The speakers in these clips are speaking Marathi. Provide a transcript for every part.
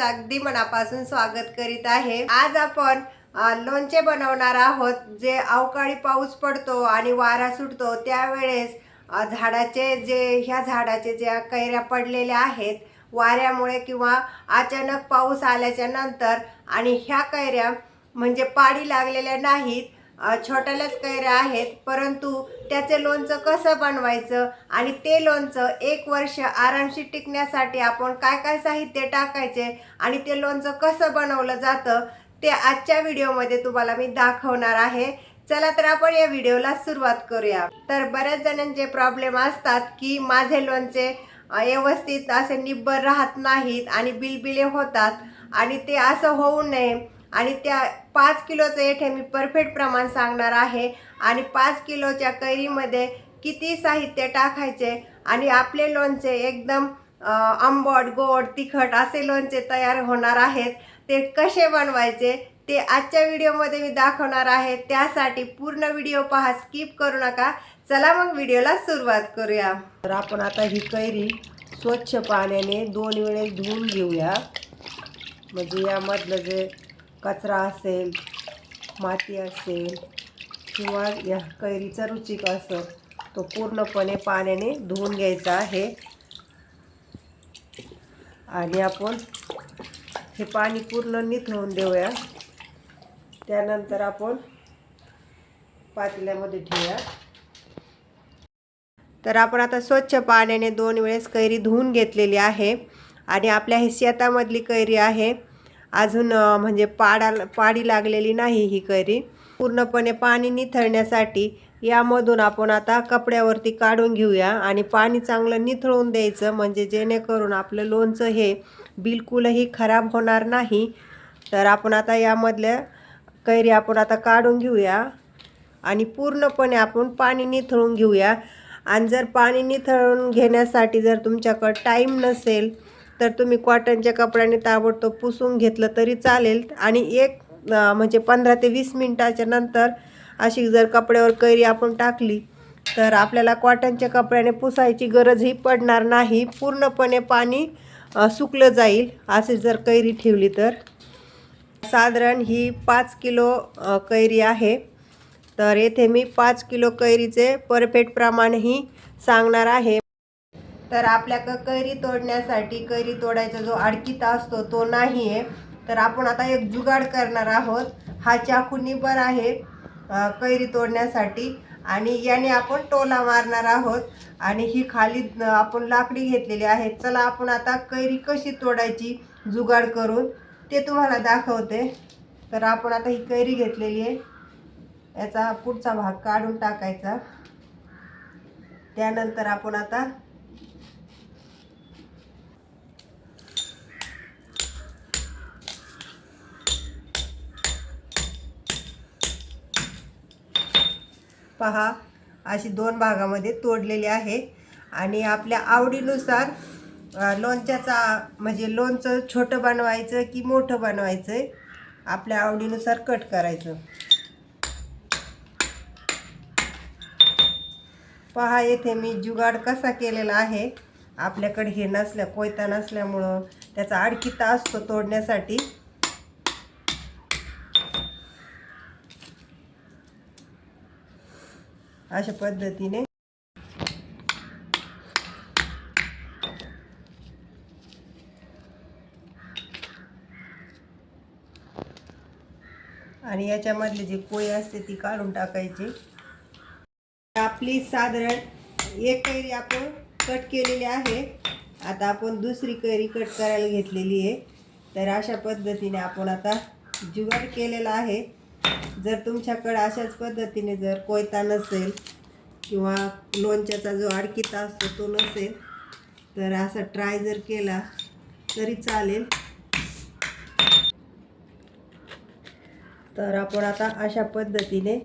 तुमचं अगदी मनापासून स्वागत करीत आहे. आज आपण लोणचे बनवणार आहोत जे अवकाळी पाऊस पडतो आणि वारा सुटतो त्यावेळेस झाडाचे जे ह्या झाडाचे ज्या कैऱ्या पडलेल्या आहेत वाऱ्यामुळे किंवा अचानक पाऊस आल्याच्यानंतर आणि ह्या कैऱ्या म्हणजे पाडी लागलेल्या नाहीत अ, छोट्याल्याच कैऱ्या आहेत परंतु त्याचे लोणचं कसं बनवायचं आणि ते लोणचं एक वर्ष आरामशीर टिकण्यासाठी आपण काय काय साहित्य टाकायचे आणि ते लोणचं कसं बनवलं जातं ते आजच्या व्हिडिओमध्ये तुम्हाला मी दाखवणार आहे. चला तर आपण या व्हिडिओला सुरुवात करूया. तर बऱ्याच जणांचे प्रॉब्लेम असतात की माझे लोणचे व्यवस्थित असे निब्बर राहत नाहीत आणि बिलबिले होतात आणि ते असं होऊ नये. आणि त्या पाच किलोचं येथे मी परफेक्ट प्रमाण सांगणार आहे. आणि पाच किलोच्या कैरीमध्ये किती साहित्य टाकायचे? आणि आपले लोणचे एकदम आंबट गोड तिखट असे लोणचे तयार होणार आहेत. ते कसे बनवायचे ते आजच्या व्हिडिओमध्ये मी दाखवणार आहे. त्यासाठी पूर्ण व्हिडिओ पहा स्किप करू नका. चला मग व्हिडिओला सुरुवात करूया. तर आपण आता ही कैरी स्वच्छ पाण्याने दोन वेळेस धुवून घेऊया. म्हणजे यामधलं जे कचरा असेल माती असेल किंवा या कैरीचा रुचिक असं तो पूर्णपणे पाण्याने धुवून घ्यायचा आहे. आणि आपण हे पाणी पूर्ण निथळून देऊया. त्यानंतर आपण पातेल्यामध्ये ठेवूया. तर आपण आता स्वच्छ पाण्याने दोन वेळेस कैरी धुवून घेतलेली आहे. आणि आपल्या हे शेतामधली कैरी आहे. अजून म्हणजे पाडा पाडी लागलेली नाही ही कैरी. पूर्णपणे पाणी निथळण्यासाठी यामधून आपण आता कपड्यावरती काढून घेऊया आणि पाणी चांगलं निथळून द्यायचं म्हणजे जेणेकरून आपलं लोणचं हे बिलकुलही खराब होणार नाही. तर आपण आता यामधल्या कैरी आपण आता काढून घेऊया आणि पूर्णपणे आपण पाणी निथळून घेऊया. आणि जर पाणी निथळून घेण्यासाठी जर तुमच्याकडं टाईम नसेल तर तुम्ही कॉटनच्या कपड्याने ताबडतोब पुसून घेतलं तरी चालेल. आणि एक म्हणजे पंधरा ते वीस मिनटाच्या नंतर अशी जर कपड्यावर कैरी आपण टाकली तर आपल्याला कॉटनच्या कपड्याने पुसायची गरजही पडणार नाही. पूर्णपणे पाणी सुकलं जाईल अशी जर कैरी ठेवली तर. साधारण ही पाच किलो कैरी आहे. तर येथे मी पाच किलो कैरीचे परफेक्ट प्रमाणही सांगणार आहे. तर आपल्याकडं कैरी तोडण्यासाठी कैरी तोडायचा जो आडकीता असतो तो नाही आहे तर आपण आता एक जुगाड करणार आहोत. हा चाकू निबर आहे कैरी तोडण्यासाठी. आणि याने आपण टोला मारणार आहोत. आणि ही खाली आपण लाकडी घेतलेली आहे. चला आपण आता कैरी कशी तोडायची जुगाड करून ते तुम्हाला दाखवते. तर आपण आता ही कैरी घेतलेली आहे. याचा पुढचा भाग काढून टाकायचा. त्यानंतर आपण आता पहा अशी दोन भागामध्ये तोडलेली आहे. आणि आपल्या आवडीनुसार लोणच्याचा म्हणजे लोणचं छोटं बनवायचं की मोठं बनवायचं आहे आपल्या आवडीनुसार कट करायचं. पहा येथे मी जुगाड कसा केलेला आहे. आपल्याकडे हे नसल्या कोयता नसल्यामुळं त्याचा आडकिता असतो तोडण्यासाठी. अशा पद्धतीने. आणि याच्यामधली जी कोय असते ती काढून टाकायची. आपली साधारण एक कैरी आपण कट केलेली आहे. आता आपण दुसरी कैरी कट करायला घेतलेली आहे. तर अशा पद्धतीने आपण आता जुगाड केलेला आहे. जर तुमच्याकडं अशाच पद्धतीने जर कोयता नसेल किंवा लोणच्याचा जो अडकिता असतो तो नसेल तर असा ट्राय जर केला तरी चालेल. तर आपण आता अशा पद्धतीने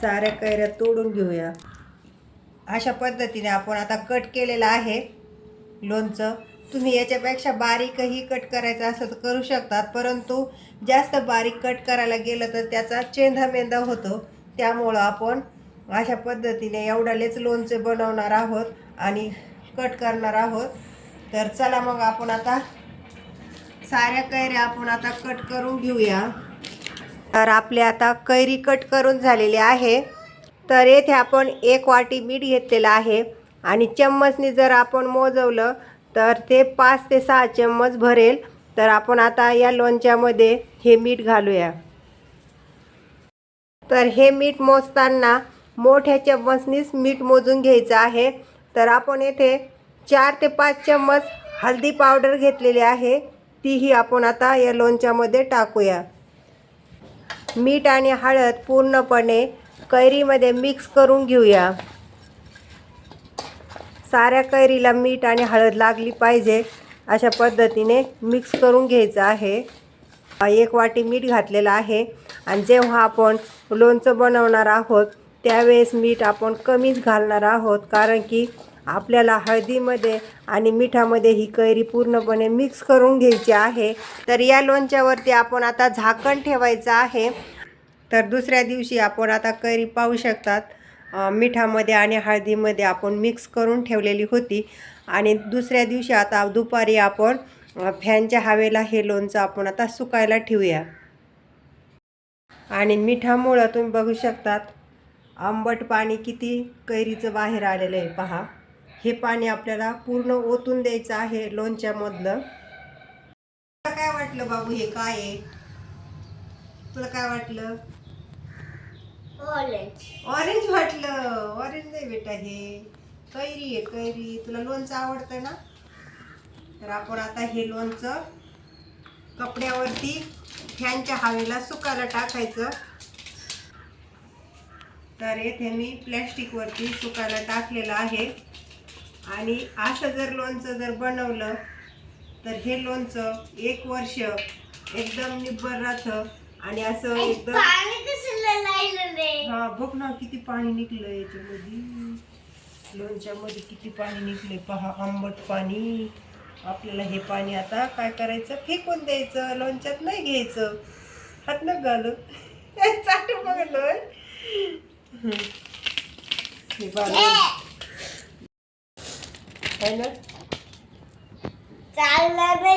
साऱ्या कैऱ्या तोडून घेऊया. अशा पद्धतीने आपण आता कट केलेलं आहे लोणचं. तुम्ही याच्यापेक्षा बारीकही कट करायचं असं तर करू शकतात परंतु जास्त बारीक कट करायला गेलं तर त्याचा चेंदामेंदा होतो. त्यामुळं आपण अशा पद्धतीने एवढ्यालेच लोणचे बनवणार आहोत आणि कट करणार आहोत. तर चला मग आपण आता साऱ्या कैऱ्या आपण आता कट करून घेऊया. तर आपले आता कैरी कट करून झालेली आहे. तर येथे आपण एक वाटी मीठ घेतलेलं आहे आणि चम्मचने जर आपण मोजवलं तर ते पाच ते सहा चम्मच भरेल. तर आपण आता या लोणच्यामध्ये हे मीठ घालूया. तर हे मीठ मोजताना मोठ्या चम्मचनीच मीठ मोजून घ्यायचं आहे. तर आपण येथे चार ते पाच चम्मच हळदी पावडर घेतलेली आहे. तीही आपण आता या लोणच्यामध्ये टाकूया. मीठ आणि हळद पूर्णपणे कैरीमध्ये मिक्स करून घेऊया. साऱ्या कैरीला मीठ आणि हळद लागली पाहिजे अशा पद्धतीने मिक्स करून घ्यायचं आहे. एक वाटी मीठ घातलेलं आहे. आणि जेव्हा आपण लोणचं बनवणार आहोत त्यावेळेस मीठ आपण कमीच घालणार आहोत. कारण की आपल्याला हळदीमध्ये आणि मिठामध्ये ही कैरी पूर्णपणे मिक्स करून घ्यायची आहे. तर या लोणच्यावरती आपण आता झाकण ठेवायचं आहे. तर दुसऱ्या दिवशी आपण आता कैरी पाहू शकतात. मिठामध्ये आणि हळदीमध्ये आपण मिक्स करून ठेवलेली होती. आणि दुसऱ्या दिवशी आता दुपारी आपण फॅनच्या हवेला हे लोणचं आपण आता सुकायला ठेवूया. आणि मिठामुळं तुम्ही बघू शकतात आंबट पाणी किती कैरीचं बाहेर आलेलं आहे पहा. हे पाणी आपल्याला पूर्ण ओतून द्यायचं आहे लोणच्यामधलं. तुला काय वाटलं बाबू हे काय आहे? तुला काय वाटलं? ऑरेंज ऑरेंज वाटलं. ऑरेंज नाही बेटा हे. कैरी आहे कैरी. तुला लोणचं आवडतं ना? तर आपण आता हे लोणचं कपड्यावरती फॅनच्या हवेला सुकायला टाकायचं. तर येथे मी प्लॅस्टिकवरती सुकायला टाकलेलं आहे. आणि असं जर लोणचं जर बनवलं तर हे लोणचं एक वर्ष एकदम निब्बर राहतं. आणि असं एकदम हा बघ ना किती पाणी निघलं याच्यामध्ये. लोणच्यामध्ये किती पाणी निघले पहा आंबट पाणी. आपल्याला हे पाणी आता काय करायचं? फेकून द्यायचं. लोणच्यात नाही घ्यायचं. हात न घालू. चाटू बघलं हे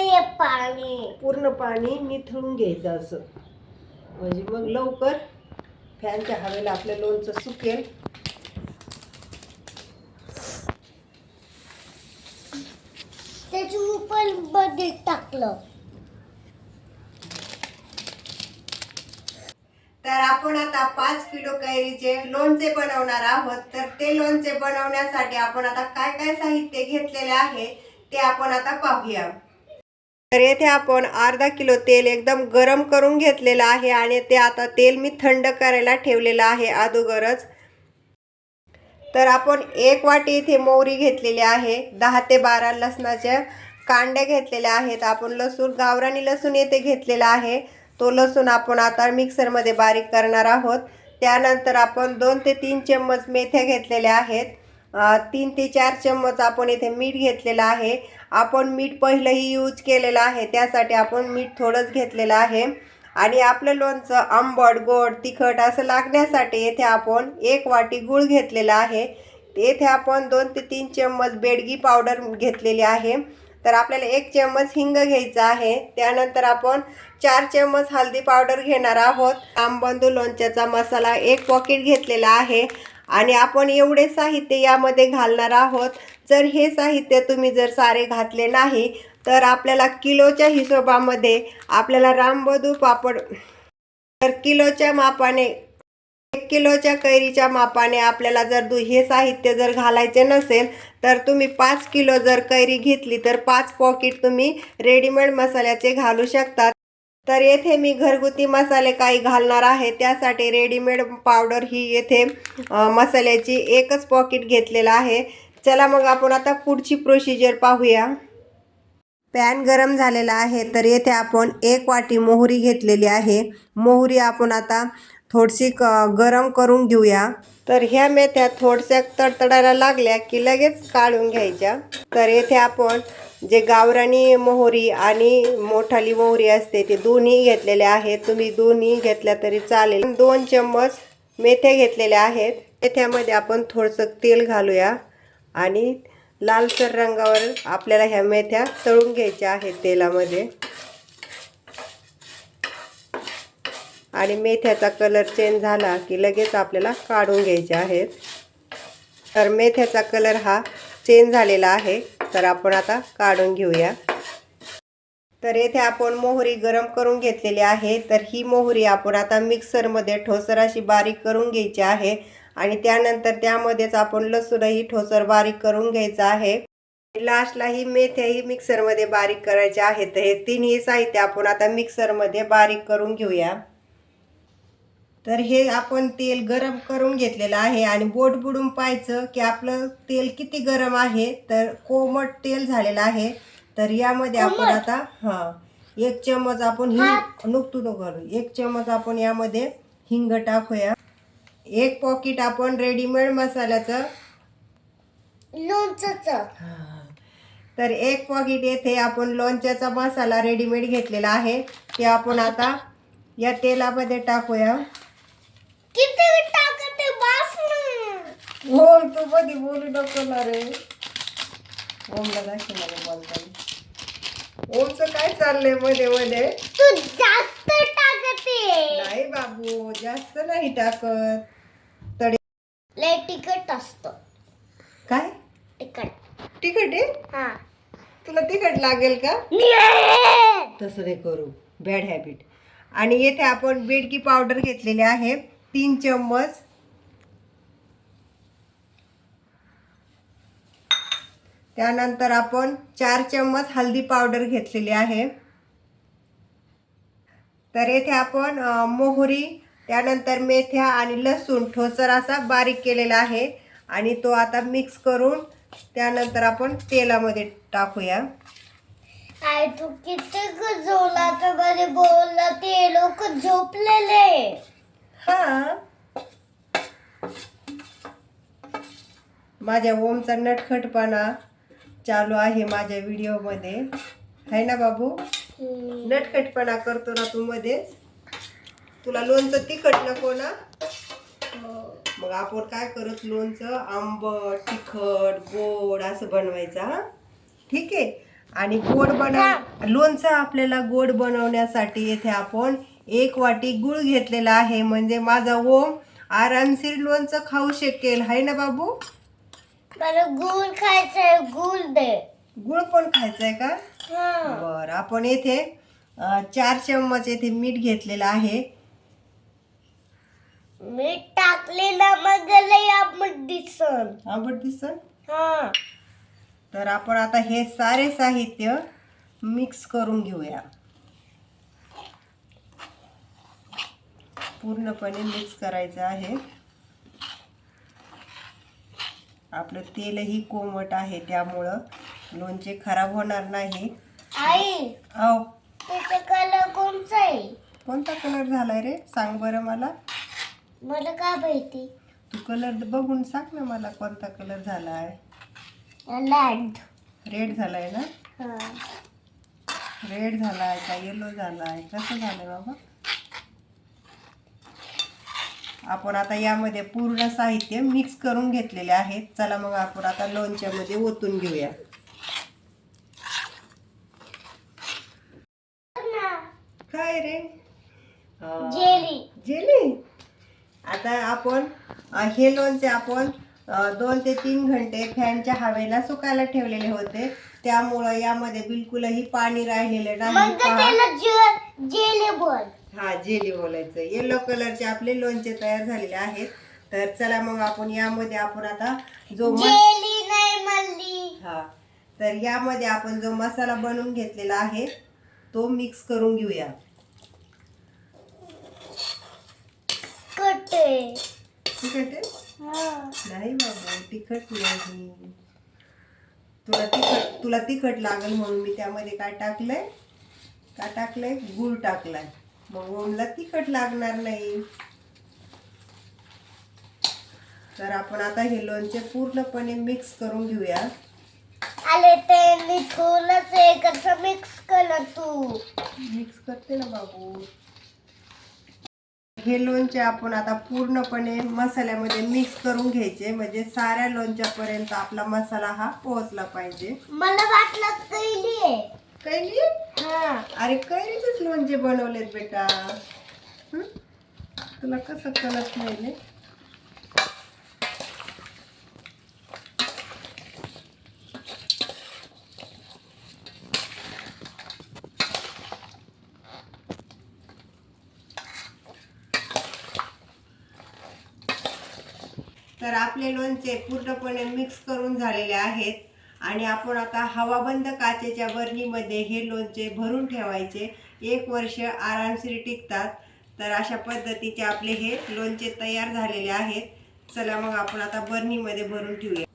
है पाणी. पूर्ण पाणी निथळून घ्यायचं असं. म्हणजे मग लवकर फॅनच्या हवेला आपलं लोणचं सुकेल. त्याची पण मध्ये टाकलं. तर आपण आता पाच किलो कैरीचे लोणचे बनवणार आहोत. तर ते लोणचे बनवण्यासाठी आपण आता काय काय साहित्य घेतलेले आहे ते आपण आता पाहूया. तर येथे आपण अर्धा किलो तेल एकदम गरम करून घेतलेलं आहे आणि ते आता तेल मी थंड करायला ठेवलेलं आहे अगोदरच तर आपण एक वाटी इथे मोहरी घेतलेली आहे दहा ते बारा लसणाच्या कांड्या घेतलेल्या आहेत. आपण लसूण गावरानी लसूण येथे घेतलेला आहे. तो लसूण आपण आता मिक्सरमध्ये बारीक करणार आहोत. त्यानंतर आपण दोन ते तीन चम्मच मेथ्या घेतलेल्या आहेत. तीन ते चार चम्मच आपण इथे मीठ घेतलेलं आहे. आपण मीठ पहिलंही यूज केलेलं आहे. त्यासाठी आपण मीठ थोडंच घेतलेलं आहे. आणि आपलं लोणचं आंबट गोड तिखट असं लागण्यासाठी येथे आपण एक वाटी गूळ घेतलेला आहे. येथे आपण दोन ते तीन चम्मच बेडगी पावडर घेतलेली आहे. तर आपल्याला एक चम्मच हिंग घ्यायचा आहे. त्यानंतर आपण चार चम्मच हळदी पावडर घेणार आहोत. आंबंदू लोणच्याचा मसाला एक पॉकेट घेतलेला आहे. आणि आपण एवढे साहित्य यामध्ये घालणार आहोत. जर हे साहित्य तुम्ही जर सारे घातले नाही तर आपल्याला किलोच्या हिशोबामध्ये आपल्याला रामबधू पापड तर किलोच्या मापाने एक किलोच्या कैरीच्या मापाने आपल्याला जर दु हे साहित्य जर घालायचे नसेल तर तुम्ही पाच किलो जर कैरी घेतली तर पाच पॉकेट तुम्ही रेडीमेड मसाल्याचे घालू शकतात. तर येथे मी घरगुती मसाले काही घालणार आहे त्यासाठी रेडीमेड पावडर ही येथे मसाल्याची एकच पॉकेट घेतलेलं आहे. चला मग आपण आता पुढची प्रोसिजर पाहूया. पॅन गरम झालेला आहे तर येथे आपण एक वाटी मोहरी घेतलेली आहे. मोहरी आपण आता थोडीशी क गरम करून घेऊया. तर ह्या मेथ्या थोडशा तडतडायला लागल्या की लगेच काढून घ्यायच्या. तर येथे आपण जे गावरानी मोहरी आणि मोठाली मोहरी असते ते दोन्ही घेतलेले आहेत. तुम्ही दोन्ही घेतल्या तरी चालेल. दोन चम्मच मेथ्या घेतलेल्या आहेत. मेथ्यामध्ये आपण थोडंसं तेल घालूया. आणि लालसर रंगावर आपल्याला ह्या मेथ्या तळून घ्यायच्या आहेत तेलामध्ये. आणि मेथ्याचा कलर चेंज झाला की लगेच आपल्याला काढून घ्यायचे आहेत. तर मेथ्याचा कलर हा चेंज झालेला आहे तर आपण आता काढून घेऊया. तर येथे आपण मोहरी गरम करून घेतलेली आहे तर ही मोहरी आपण आता मिक्सरमध्ये ठोसर अशी बारीक करून घ्यायची आहे. आणि त्यानंतर त्यामध्येच आपण लसूणही ठोसर बारीक करून घ्यायचं आहे. लास्टला ही मेथ्याही मिक्सरमध्ये बारीक करायच्या आहेत तर हे तिन्ही साहित्य आपण आता मिक्सरमध्ये बारीक करून घेऊया. तर हे आपण तेल गरम करून घेतलेलं आहे आणि बोट बुडून पाहायचं की आपलं तेल किती गरम आहे. तर कोमट तेल झालेलं आहे. तर यामध्ये आपण? आता हां एक चमच आपण हिंग नुकतू करू एक चमच आपण यामध्ये हिंग टाकूया. एक पॉकेट आपण रेडीमेड मसाल्याचं. लोणचं तर एक पॉकेट येथे आपण लोणच्याचा मसाला रेडीमेड घेतलेला आहे. ते आपण आता या तेलामध्ये टाकूया. किती टाकते बास हो तू कधी बोलू नको ना रे. ओमला दाखव मला बोलताना. ओमचं काय चाललंयमध्ये मध्ये? तू जास्त टाकते. नाही बाबू जास्त नाही टाकत. लय तिखट असतो. काय? तिखट. तिखट आहे? हा. तुला तिखट लागेल का? तसं नाही करू. बॅड हॅबिट आणि येथे आपण बेडकी पावडर घेतलेली आहे. तीन चम्मच. त्यानंतर आपण चार चम्मच हल्दी पावडर घेतलेली आहे. तर येथे आपण अ, मोहरी त्यानंतर मेथ्या आणि लसूण ठोसर असा बारीक केलेला आहे. आणि तो आता मिक्स करून त्यानंतर आपण तेलामध्ये टाकूया. आय तू किती गजवला तर बोलला? ते लोक झोपलेले. हा. माझ्या ओमचा नटखटपणा चालू आहे माझ्या व्हिडिओमध्ये आहे ना बाबू? नटखटपणा करतो ना तू मध्येच? तुला लोणचं तिखट नको ना? मग आपण काय करत लोणचं? आंबट तिखट गोड असं बनवायचं हा? ठीक आहे? आणि गोड बनव लोणचं आपल्याला गोड बनवण्यासाठी येथे आपण एक वाटी गुळ घेतलेला आहे. म्हणजे माझा ओम आरामशीर लोणचं खाऊ शकेल. आहे ना बाबू? मला गुळ खायचंय गुळ दे. गुळ पण खायचंय का? हा. बर आपण येथे चार चम्मच येथे मीठ घेतलेलं आहे. मीठ टाकले ना मग लय आंबट दिसन. आंबट दिसन? हा. तर आपण आता हे सारे साहित्य मिक्स करून घेऊया. पूर्णपणे मिक्स करायचं आहे. आपलं तेलही कोमट आहे त्यामुळं लोणचे खराब होणार नाही. आई अहो. त्याचा कलर कोणचा आहे? कोणता कलर झालाय रे? सांग बरं मला. मला का माहिती? तू कलर बघून सांग ना मला कोणता कलर झाला आहे लँड रेड झालाय ना? हा. रेड झालाय का येलो झालाय? कसं झालंय बाबा? आपण आता यामध्ये पूर्ण साहित्य मिक्स करून घेतलेले आहेत. चला मग आपण आता लोणच्यामध्ये ओतून घेऊया काय रे अं, जेली जेली आता आपण हे लोणचे आपण दोन ते तीन घंटे फॅनच्या हवेला सुकायला ठेवलेले होते. त्यामुळं यामध्ये बिलकुलही पाणी राहिलेलं नाही हा जेली बोलायचं. येलो कलरचे आपले लोणचे तयार झालेले आहेत. तर चला मग आपण यामध्ये आपण आता जो हा तर यामध्ये आपण जो मसाला बनवून घेतलेला आहे तो मिक्स करून घेऊया. तिखट आहे. हा. नाही बाबू तिखट नाही. तुला तिखट तुला तिखट लागल म्हणून मी त्यामध्ये काय टाकलंय? काय टाकलंय? गुळ टाकलाय. मग ओमला तिखट लागणार नाही. तर आपण आता हे लोणचे पूर्णपणे मिक्स करून घेऊया. आले ते मी थोडंच आहे कसं मिक्स केलं तू? मिक्स करते ना बाबू. हे लोणचे आपण आता पूर्णपणे मसाल्यामध्ये मिक्स करून घ्यायचे. म्हणजे साऱ्या लोणच्यापर्यंत आपला मसाला हा पोहोचला पाहिजे. मला वाटलं कैली आहे. कैली हा. अरे कैरीचेच लोणचे बनवलेत बेटा? तुला कसं कळत नाही तर आपले लोणचे पूर्णपणे मिक्स करून झालेले आहेत. आणि आपण आता हवाबंद काचेच्या बरणीमध्ये हे लोणचे भरून ठेवायचे. एक वर्ष आरामशीर टिकतात. तर अशा पद्धतीचे आपले हे लोणचे तयार झालेले आहेत. चला मग आपण आता बरणीमध्ये भरून ठेवूया.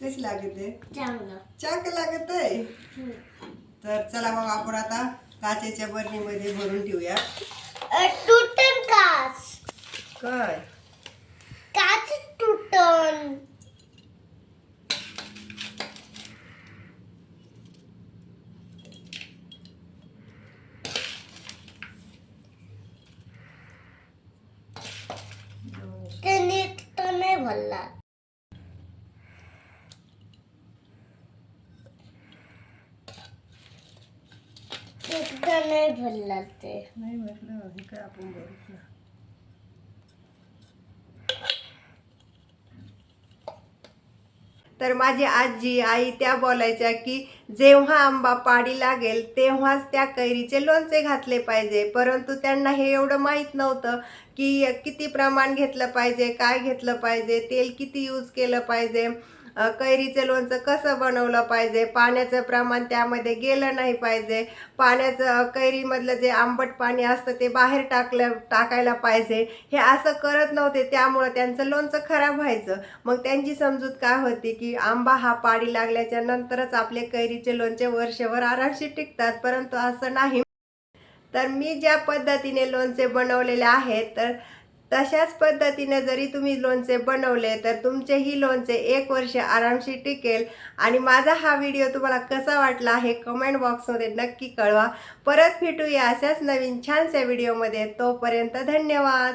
कशी लागत? आहे चांगलं चांग लागत आहे. तर चला मग आपण आता काचेच्या बरणीमध्ये भरून ठेवूया. काय? तुटन नीट नाही भरला. एकदा नाही भरला ते. नाही म्हटलं काय आपण बघितलं तर माझी आजी आई त्या बोलायच्या की जेव्हा आंबा पाडी लागेल तेव्हाच त्या कैरीचे लोणचे घातले पाहिजे. परंतु त्यांना हे एवढं माहीत नव्हतं की किती प्रमाण घेतलं पाहिजे काय घेतलं पाहिजे तेल किती यूज केलं पाहिजे. कैरीचं लोणचं कसं बनवलं पाहिजे? पाण्याचं प्रमाण त्यामध्ये गेलं नाही पाहिजे. पाण्याचं कैरीमधलं जे आंबट पाणी असतं ते बाहेर टाकलं टाकायला पाहिजे. हे असं करत नव्हते त्यामुळं त्यांचं लोणचं खराब व्हायचं. मग त्यांची समजूत काय होती की आंबा हा पाडी लागल्याच्या नंतरच आपले कैरीचे लोणचे वर्षभर आरामशीर टिकतात परंतु असं नाही. तर मी ज्या पद्धतीने लोणचे बनवलेले आहेत तर तशाच पद्धतीने जरी तुम्ही लोणचे बनवले तर तुमचे ही लोणचे एक वर्ष आरामशीर टिकेल. आणि माझा हा व्हिडिओ तुम्हाला कसा वाटला हे कमेंट बॉक्समध्ये नक्की कळवा. परत भेटूया अशाच नवीन छानशा व्हिडिओमध्ये. तोपर्यंत धन्यवाद!